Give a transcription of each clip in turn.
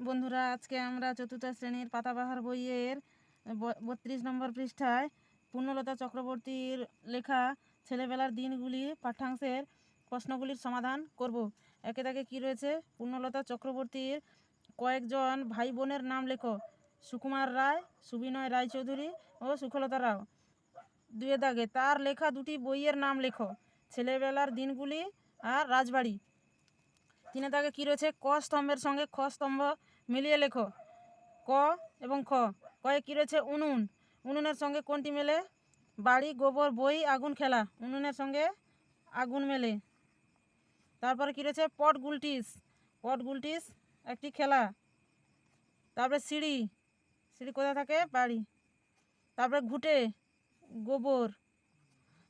বন্ধুরা, আজকে আমরা চতুর্থ শ্রেণির পাতাবাহার বইয়ের বত্রিশ নম্বর পৃষ্ঠায় পূর্ণলতা চক্রবর্তীর লেখা ছেলেবেলার দিনগুলি পাঠ্যাংশের প্রশ্নগুলির সমাধান করব। একে তাকে কী রয়েছে? পূর্ণলতা চক্রবর্তীর কয়েকজন ভাই বোনের নাম লেখো। সুকুমার রায়, সুবিনয় রায়চৌধুরী ও সুখলতা রাও। দুয়ে দাগে তার লেখা দুটি বইয়ের নাম লেখো। ছেলেবেলার দিনগুলি আর রাজবাড়ি। তিনে দাগে কী রয়েছে? ক স্তম্ভের সঙ্গে খ স্তম্ভ মিলিয়ে লেখো। ক এবং খ। কয়ে কী রয়েছে? উনুন। উনুনের সঙ্গে কোনটি মেলে? বাড়ি, গোবর, বই, আগুন, খেলা। উনুনের সঙ্গে আগুন মেলে। তারপরে কী রয়েছে? পট, গুলটিস। পট, গুলটিস, একটি খেলা। তারপরে সিঁড়ি। সিঁড়ি কোথায় থাকে? বাড়ি। তারপরে ঘুটে, গোবর।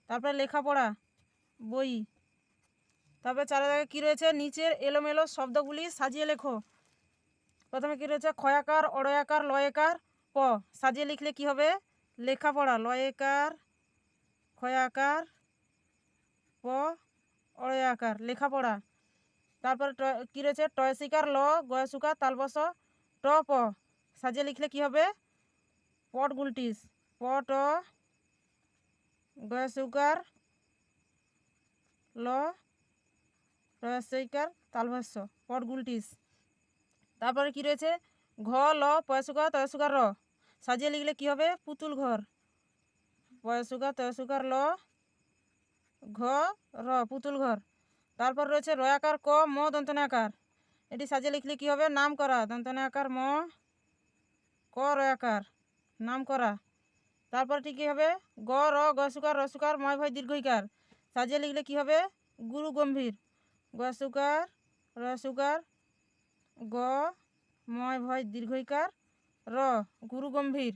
তারপরে লেখাপড়া, বই। তারপরে চারিদিকে কী রয়েছে? নিচের এলোমেলো শব্দগুলি সাজিয়ে লেখো। প্রথমে কী রয়েছে? ক্ষয়াকার অড়য়াকার লয়কার, প। সাজিয়ে লিখলে কি হবে? লেখাপড়া। লয়কার, ক্ষয়াকার, প অড়য়াকার লেখাপড়া। তারপরে কী রয়েছে? টয়সিকার, ল গয়সুকার তালবস, ট, প। সাজিয়ে লিখলে কি হবে? পট গুলটিস। প ট গয়সুকার, ল রসইকার তালভাষ্য পট গুলটিস তারপরে কি রয়েছে? ঘ, ল পয়সুকার তয়সুকার র। সাজিয়ে লিখলে কি হবে? পুতুল ঘর। পয়সুকার তয়সুকার ল, ঘ, র, পুতুল ঘর। তারপর রয়েছে রয়াকার ক, ম, দন্তনাকার। এটি সাজিয়ে লিখলে কি হবে? নাম করা দন্তনাকার, ম, ক, রয়াকার। নাম করা তারপর ঠিক হবে? গ, র গ গসুকার রসুকার ময় ভয় দীর্ঘইকার। সাজিয়ে লিখলে কি হবে? গুরু গম্ভীর গসুকার রসুকার গ ময় ভয় দীর্ঘইকার র গুরু গম্ভীর